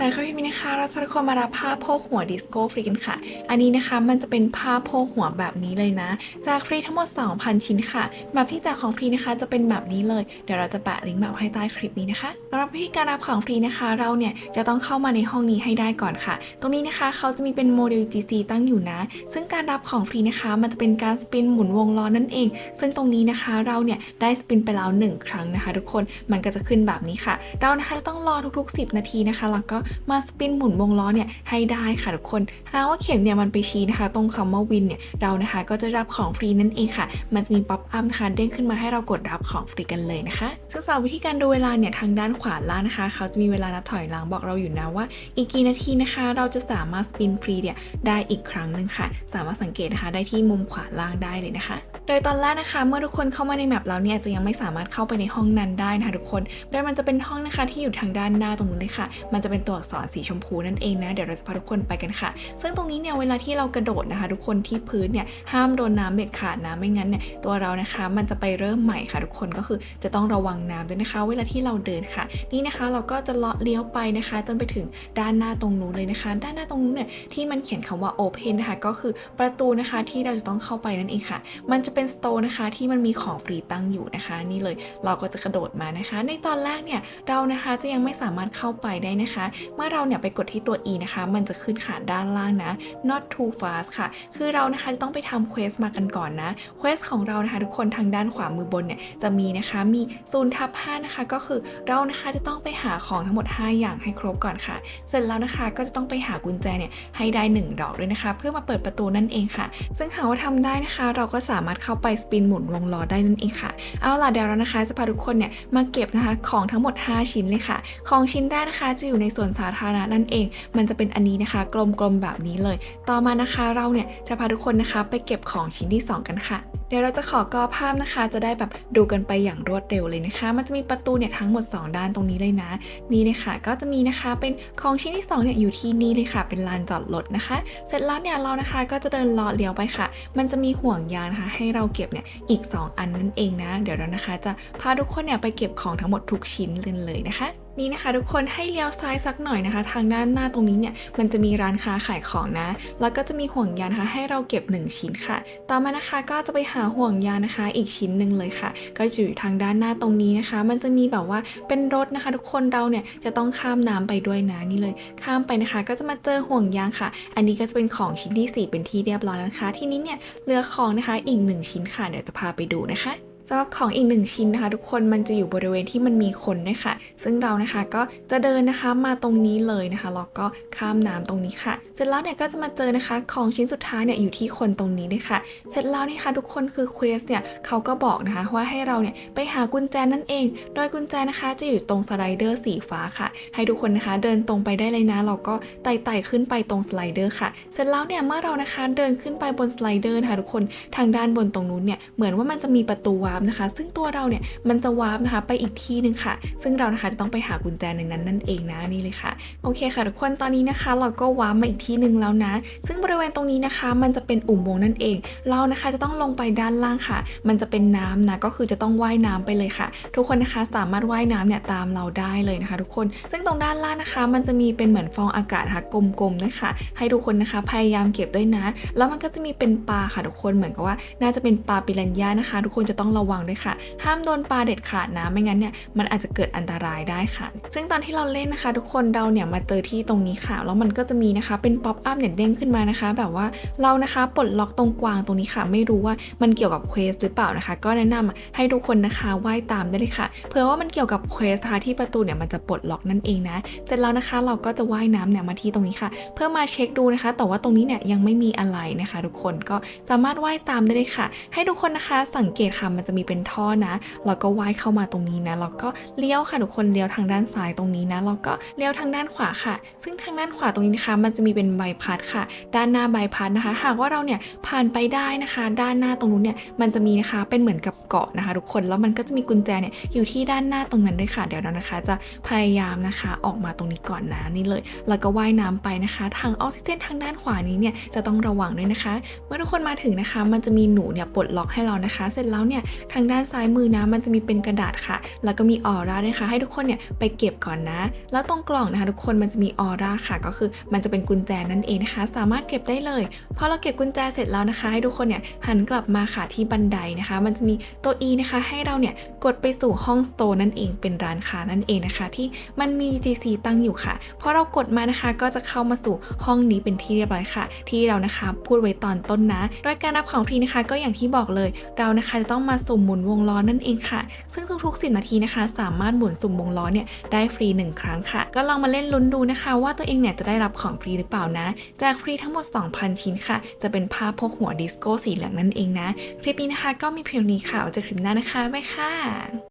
สายค่ะพี่มินนะคะเราจะทุกคนมารับผ้าโพกหัวดิสโก้ฟรีกันค่ะ อันนี้นะคะมันจะเป็นผ้าโพกหัวแบบนี้เลยนะ จากฟรีทั้งหมด 2,000 ชิ้นค่ะแบบที่จากของฟรีนะคะจะเป็นแบบนี้เลย เดี๋ยวเราจะแปะลิงก์แบบให้ใต้คลิปนี้นะคะสำหรับวิธีการรับของฟรีนะคะ เราเนี่ยจะต้องเข้ามาในห้องนี้ให้ได้ก่อนค่ะ ตรงนี้นะคะเขาจะมีเป็นโมเดล GC ตั้งอยู่นะ ซึ่งการรับของฟรีนะคะ มันจะเป็นการสปินหมุนวงล้อนั่นเอง ซึ่งตรงนี้นะคะเราเนี่ยได้สปินไปแล้วหนึ่งครั้งนะคะ ทุกคนมันก็จะขึ้นแบบนี้ค่ะ เรานะคะจะต้องรอทุกๆ 10 นาทีนะคะแล้วก็มาสปินหมุนวงล้อเนี่ยให้ได้ค่ะทุกคนหากว่าเข็มเนี่ยมันไปชี้นะคะ ตรงคำว่าวินเนี่ยเรานะคะก็จะรับของฟรีนั่นเองค่ะ มันจะมีป๊อปอัพนะคะเด้งขึ้นมาให้เรากดรับของฟรีกันเลยนะคะซึ่งสำหรับวิธีการดูเวลาเนี่ยทางด้านขวาล่างนะคะ เขาจะมีเวลานับถอยหลังบอกเราอยู่นะว่า อีกกี่นาทีนะคะ เราจะสามารถสปินฟรีเนี่ยได้อีกครั้งหนึ่งค่ะ สามารถสังเกตนะคะได้ที่มุมขวาล่างได้เลยนะคะ โดยตอนแรกนะคะ เมื่อทุกคนเข้ามาในแมปแล้วเนี่ยจะยังไม่สามารถเข้าไปในห้องนั้นได้นะคะทุกคนโดยมันจะเป็นห้องนะคะที่อยู่ทางด้านหน้าตรงนู้นเลยค่ะ มันจะเป็นตัวอักษรสีชมพูนั่นเองนะ เดี๋ยวเราจะพาทุกคนไปกันค่ะ ซึ่งตรงนี้เนี่ยเวลาที่เรากระโดดนะคะ ทุกคนที่พื้นเนี่ยห้ามโดนน้ำเด็ดขาดนะไม่งั้นเนี่ยตัวเรานะคะมันจะไปเริ่มใหม่ค่ะ ทุกคนก็คือจะต้องระวังน้ำด้วยนะคะ เวลาที่เราเดินค่ะ นี่นะคะเราก็จะเลาะเลี้ยวไปนะคะ จนไปถึงด้านหน้าตรงนู้นเลยนะคะ ด้านหน้าตรงนู้นเนี่ยที่มันเขียนคำว่า open นะคะก็คือประตูนะคะที่เราจะต้องเข้าไปนั่นเองค่ะ มันจะเป็นสโตร์นะคะที่มันมีของฟรีตั้งอยู่นะคะ นี่เลยเราก็จะกระโดดมานะคะ ในตอนแรกเนี่ยเรานะคะจะยังไม่สามารถเข้าไปได้นะคะเมื่อเราเนี่ยไปกดที่ตัว e นะคะ มันจะขึ้นค่ะด้านล่างนะ not too fast ค่ะ คือเรานะคะจะต้องไปทำเควสมากันก่อนนะเควสของเรานะคะ ทุกคนทางด้านขวามือบนเนี่ยจะมีนะคะมีศูนทับ5นะคะ ก็คือเรานะคะจะต้องไปหาของทั้งหมด 5 อย่างให้ครบก่อนค่ะ เสร็จแล้วนะคะก็จะต้องไปหากุญแจเนี่ยให้ได้ 1 ดอกด้วยนะคะ เพื่อมาเปิดประตูนั่นเองค่ะ ซึ่งหากว่าทำได้นะคะ เราก็สามารถเข้าไปสปินหมุนวงล้อได้นั่นเองค่ะ เอาล่ะเดี๋ยวเรานะคะจะพาทุกคนเนี่ยมาเก็บนะคะของทั้งหมด 5 ชิ้นเลยค่ะ ของชิ้นแรกนะคะจะอยู่ในส่วนสาธารณะนั่นเอง มันจะเป็นอันนี้นะคะ กลมๆแบบนี้เลย ต่อมานะคะเราเนี่ยจะพาทุกคนนะคะไปเก็บของชิ้นที่ 2 กันค่ะเดี๋ยวเราจะขอกอภาพนะคะ จะได้แบบดูกันไปอย่างรวดเร็วเลยนะคะ มันจะมีประตูเนี่ยทั้งหมด 2 ด้านตรงนี้เลยนะ นี่เลยค่ะก็จะมีนะคะเป็นของชิ้นที่2เนี่ยอยู่ที่นี่เลยค่ะ เป็นลานจอดรถนะคะ เสร็จแล้วเนี่ยเรานะคะก็จะเดินเลาะเลี้ยวไปค่ะ มันจะมีห่วงยางนะคะ ให้เราเก็บเนี่ยอีก 2 อันนั่นเองนะ เดี๋ยวเรานะคะ จะพาทุกคนเนี่ยไปเก็บของทั้งหมดทุกชิ้นเลยเลยนะคะ นี่นะคะทุกคนให้เลี้ยวซ้ายสักหน่อยนะคะ ทางด้านหน้าตรงนี้เนี่ยมันจะมีร้านค้าขายของนะ แล้วก็จะมีห่วงยางนะคะ ให้เราเก็บ 1 ชิ้นค่ะ ต่อมานะคะก็จะไปหาห่วงยางนะคะ อีกชิ้นหนึ่งเลยค่ะ ก็อยู่ทางด้านหน้าตรงนี้นะคะ มันจะมีแบบว่าเป็นรถนะคะ ทุกคนเราเนี่ยจะต้องข้ามน้ำไปด้วยนะนี่เลย ข้ามไปนะคะ ก็จะมาเจอห่วงยางค่ะ อันนี้ก็จะเป็นของชิ้นที่สี่เป็นที่เรียบร้อยแล้วนะคะ ทีนี้เนี่ยเหลือของนะคะอีกหนึ่งชิ้นค่ะเดี๋ยวจะพาไปดูนะคะ สำหรับของอีกหนึ่งชิ้นนะคะ ทุกคนมันจะอยู่บริเวณที่มันมีคนด้วยค่ะซึ่งเรานะคะก็จะเดินนะคะมาตรงนี้เลยนะคะแล้วก็ข้ามน้ำตรงนี้ค่ะ เสร็จแล้วเนี่ยก็จะมาเจอนะคะ ของชิ้นสุดท้ายเนี่ยอยู่ที่คนตรงนี้เลยค่ะ เสร็จแล้วนี่ค่ะทุกคนคือเควสเนี่ยเขาก็บอกนะคะว่าให้เราเนี่ยไปหากุญแจนั่นเอง โดยกุญแจนะคะจะอยู่ตรงสไลเดอร์สีฟ้าค่ะ ให้ทุกคนนะคะเดินตรงไปได้เลยนะเราก็ไต่ๆขึ้นไปตรงสไลเดอร์ค่ะ เสร็จแล้วเนี่ยเมื่อเรานะคะเดินขึ้นไปบนสไลเดอร์นะคะทุกคนทางด้านบนตรงนู้นเนี่ยเหมือนว่ามันจะมีประตูวาร์ปนะคะ ซึ่งตัวเราเนี่ยมันจะวาร์ปนะคะไปอีกที่หนึ่งค่ะ ซึ่งเรานะคะจะต้องไปหากุญแจในนั้นนั่นเองนะนี่เลยค่ะโอเคค่ะทุกคนตอนนี้นะคะ เราก็วาร์ปมาอีกที่หนึ่งแล้วนะ ซึ่งบริเวณตรงนี้นะคะ มันจะเป็นอุโมงค์นั่นเอง เรานะคะจะต้องลงไปด้านล่างค่ะ มันจะเป็นน้ำนะก็คือจะต้องว่ายน้ำไปเลยค่ะ ทุกคนนะคะสามารถว่ายน้ำเนี่ยตามเราได้เลยนะคะ ทุกคน ซึ่งตรงด้านล่างนะคะ มันจะมีเป็นเหมือนฟองอากาศค่ะกลมๆนะคะ ให้ทุกคนนะคะพยายามเก็บด้วยนะ แล้วมันก็จะมีเป็นปลาค่ะทุกคนเหมือนกับว่า น่าจะเป็นปลาปิรันย่านะคะ ทุกคนจะต้องระวังด้วยค่ะ ห้ามโดนปลาเด็ดขาดนะ ไม่งั้นเนี่ยมันอาจจะเกิดอันตรายได้ค่ะ ซึ่งตอนที่เราเล่นนะคะ ทุกคนเราเนี่ยมาเจอที่ตรงนี้ค่ะ แล้วมันก็จะมีนะคะเป็นป๊อปอัพเนี่ยเด้งขึ้นมานะคะ แบบว่าเรานะคะปลดล็อกตรงกวางตรงนี้ค่ะ ไม่รู้ว่ามันเกี่ยวกับเควสหรือเปล่านะคะ ก็แนะนำให้ทุกคนนะคะว่ายตามได้เลยค่ะ เผื่อว่ามันเกี่ยวกับเควสนะคะที่ประตูเนี่ยมันจะปลดล็อกนั่นเองนะ เสร็จแล้วนะคะเราก็จะว่ายน้ำเนี่ยมาที่ตรงนี้ค่ะ เพื่อมาเช็คดูนะคะ แต่ว่าตรงนี้เนี่ยยังไม่มีอะไรนะคะ ทุกคนก็สามารถว่ายตามได้เลยค่ะ ให้ทุกคนนะคะสังเกตค่ะมันจะมีเป็นท่อนะแล้วก็ว่ายเข้ามาตรงนี้นะแล้วก็เลี้ยวค่ะทุกคนเลี้ยวทางด้านซ้ายตรงนี้นะแล้วก็เลี้ยวทางด้านขวาค่ะ ซึ่งทางด้านขวาตรงนี้นะคะ มันจะมีเป็นใบพัดค่ะ ด้านหน้าใบพัดนะคะ หากว่าเราเนี่ยผ่านไปได้นะคะ ด้านหน้าตรงนู้นเนี่ยมันจะมีนะคะเป็นเหมือนกับเกาะนะคะ ทุกคนแล้วมันก็จะมีกุญแจเนี่ยอยู่ที่ด้านหน้าตรงนั้นด้วยค่ะเดี๋ยวเรานะคะ จะพยายามนะคะออกมาตรงนี้ก่อนนะนี่เลยแล้วก็ว่ายน้ำไปนะคะ ทางออกซิเจนทางด้านขวานี้เนี่ยจะต้องระวังด้วยนะคะ เมื่อทุกคนมาถึงนะคะ มันจะมีหนูเนี่ยปลดล็อกให้เรานะคะ เสร็จแล้วเนี่ยทางด้านซ้ายมือนะมันจะมีเป็นกระดาษค่ะ แล้วก็มีออร่าด้วยนะคะให้ทุกคนเนี่ยไปเก็บก่อนนะ แล้วตรงกล่องนะคะทุกคนมันจะมีออร่าค่ะ ก็คือมันจะเป็นกุญแจนั่นเองนะคะ สามารถเก็บได้เลย พอเราเก็บกุญแจเสร็จแล้วนะคะ ให้ทุกคนเนี่ยหันกลับมาค่ะที่บันไดนะคะ มันจะมีตัว E นะคะ ให้เราเนี่ยกดไปสู่ห้องสโตร์นั่นเอง เป็นร้านค้านั่นเองนะคะ ที่มันมี UGC ตั้งอยู่ค่ะ พอเรากดมานะคะก็จะเข้ามาสู่ห้องนี้เป็นที่เรียบร้อยค่ะ ที่เรานะคะพูดไว้ตอนต้นนะ โดยการรับของฟรีนะคะ ก็อย่างที่บอกเลย เรานะคะจะต้องมาสูสุ่มหมุนวงล้อนั่นเองค่ะ ซึ่งทุกๆ 10 นาทีนะคะ สามารถหมุนสุ่มวงล้อเนี่ยได้ฟรี 1 ครั้งค่ะ ก็ลองมาเล่นลุ้นดูนะคะ ว่าตัวเองเนี่ยจะได้รับของฟรีหรือเปล่านะ จากฟรีทั้งหมด 2,000 ชิ้นค่ะ จะเป็นผ้าพกหัวดิสโก้สีเหลืองนั่นเองนะ คลิปนี้นะคะก็มีเพียงนี้ค่ะไว้เจอคลิปหน้านะคะบ๊ายค่ะ